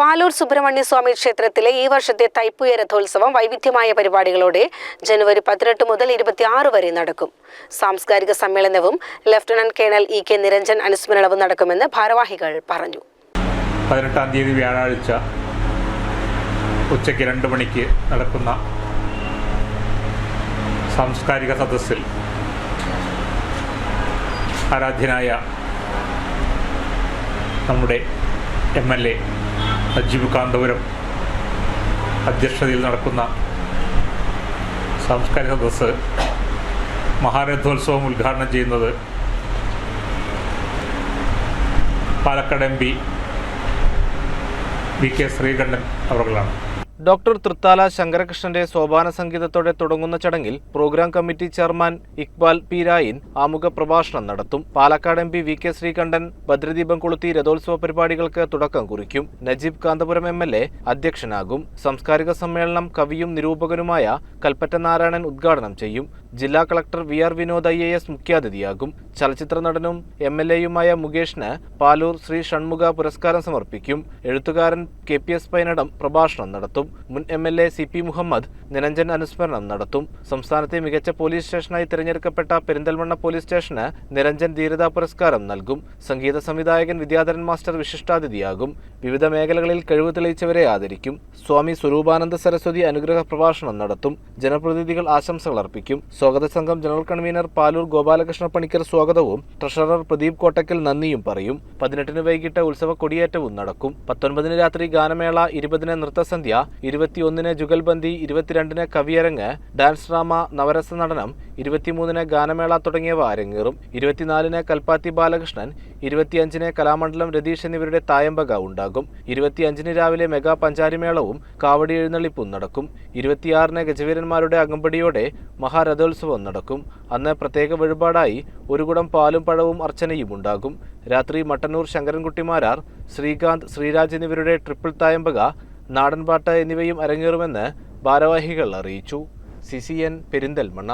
പാലൂർ സുബ്രഹ്മണ്യ സ്വാമി ക്ഷേത്രത്തിലെ ഈ വർഷത്തെ തൈപ്പുയ രഥോത്സവം വൈവിധ്യമായ പരിപാടികളോടെ ജനുവരി പതിനെട്ട് മുതൽ ഇരുപത്തിയാറ് വരെ നടക്കും. സാംസ്കാരിക സമ്മേളനവും lieutenant colonel E K Niranjan അനുസ്മരണവും നടക്കുമെന്ന് ഭാരവാഹികൾ പറഞ്ഞു. പതിനെട്ടാം തീയതി വ്യാഴാഴ്ച ഉച്ചയ്ക്ക് രണ്ട് മണിക്ക് നടക്കുന്ന സാംസ്കാരിക സദസ്സിൽ ആരാധ്യനായ നമ്മുടെ M L A Najeeb Kanthapuram അധ്യക്ഷതയിൽ നടക്കുന്ന സാംസ്കാരിക സദസ്സ് മഹാരഥോത്സവം ഉദ്ഘാടനം ചെയ്യുന്നത് Palakkad M P V K Sreekandan അവർകളാണ് doctor Thrithala ശങ്കരകൃഷ്ണന്റെ സോപാന സംഗീതത്തോടെ തുടങ്ങുന്ന ചടങ്ങിൽ program committee chairman Iqbal Peerayin ആമുഖ പ്രഭാഷണം നടത്തും. Palakkad M P V K Sreekandan ഭദ്രദീപം കൊളുത്തി രഥോത്സവ പരിപാടികൾക്ക് തുടക്കം കുറിക്കും. Najeeb Kanthapuram M L A അധ്യക്ഷനാകും. സാംസ്കാരിക സമ്മേളനം കവിയും നിരൂപകനുമായ കൽപ്പറ്റ നാരായണൻ ഉദ്ഘാടനം ചെയ്യും. ജില്ലാ collector V R Vinod I A S മുഖ്യാതിഥിയാകും. ചലച്ചിത്ര നടനും എം എൽ എയുമായ മുകേഷിന് പാലൂർ ശ്രീ ഷൺമുഖ പുരസ്കാരം സമർപ്പിക്കും. എഴുത്തുകാരൻ കെ പി എസ് പൈനടം പ്രഭാഷണം നടത്തും. മുൻ M L A C P Muhammad Niranjan അനുസ്മരണം നടത്തും. സംസ്ഥാനത്തെ മികച്ച പോലീസ് സ്റ്റേഷനായി തിരഞ്ഞെടുക്കപ്പെട്ട പെരിന്തൽമണ്ണ പോലീസ് സ്റ്റേഷന് നിരഞ്ജൻ ധീരതാ പുരസ്കാരം നൽകും. സംഗീത സംവിധായകൻ വിദ്യാധരൻ മാസ്റ്റർ വിശിഷ്ടാതിഥിയാകും. വിവിധ മേഖലകളിൽ കഴിവ് തെളിയിച്ചവരെ ആദരിക്കും. സ്വാമി സ്വരൂപാനന്ദ സരസ്വതി അനുഗ്രഹ പ്രഭാഷണം നടത്തും. ജനപ്രതിനിധികൾ ആശംസകൾ അർപ്പിക്കും. സ്വാഗത സംഘം ജനറൽ കൺവീനർ പാലൂർ ഗോപാലകൃഷ്ണ പണിക്കർ സ്വാഗതവും ട്രഷറർ പ്രദീപ് കോട്ടക്കൽ നന്ദിയും പറയും. പതിനെട്ടിന് വൈകിട്ട് ഉത്സവ കൊടിയേറ്റവും നടക്കും. പത്തൊൻപതിന് രാത്രി ഗാനമേള ഇരുപതിന് നൃത്തസന്ധ്യ ഇരുപത്തിയൊന്നിന് ജുഗൽബന്ദി ഇരുപത്തിരണ്ടിന് കവിയരങ്ങ് ഡാൻസ് ഡ്രാമ നവരസ നടനം ഇരുപത്തിമൂന്നിന് ഗാനമേള തുടങ്ങിയവ അരങ്ങേറും. ഇരുപത്തിനാലിന് കൽപ്പാത്തി ബാലകൃഷ്ണൻ ഇരുപത്തിയഞ്ചിന് കലാമണ്ഡലം രതീഷ് എന്നിവരുടെ തായമ്പക ഉണ്ടാകും. ഇരുപത്തിയഞ്ചിന് രാവിലെ മെഗാ പഞ്ചാരിമേളവും കാവടി എഴുന്നള്ളിപ്പും നടക്കും. ഇരുപത്തിയാറിന് ഗജവീരന്മാരുടെ അകമ്പടിയോടെ മഹാരഥോത്സവം നടക്കും. അന്ന് പ്രത്യേക വഴിപാടായി ഒരു കുടം പാലും പഴവും അർച്ചനയും ഉണ്ടാകും. രാത്രി മട്ടന്നൂർ ശങ്കരൻകുട്ടിമാരാർ ശ്രീകാന്ത് ശ്രീരാജ് എന്നിവരുടെ ട്രിപ്പിൾ തായമ്പക നാടൻപാട്ട് എന്നിവയും അരങ്ങേറുമെന്ന് ഭാരവാഹികൾ അറിയിച്ചു. C C N Perinthalmanna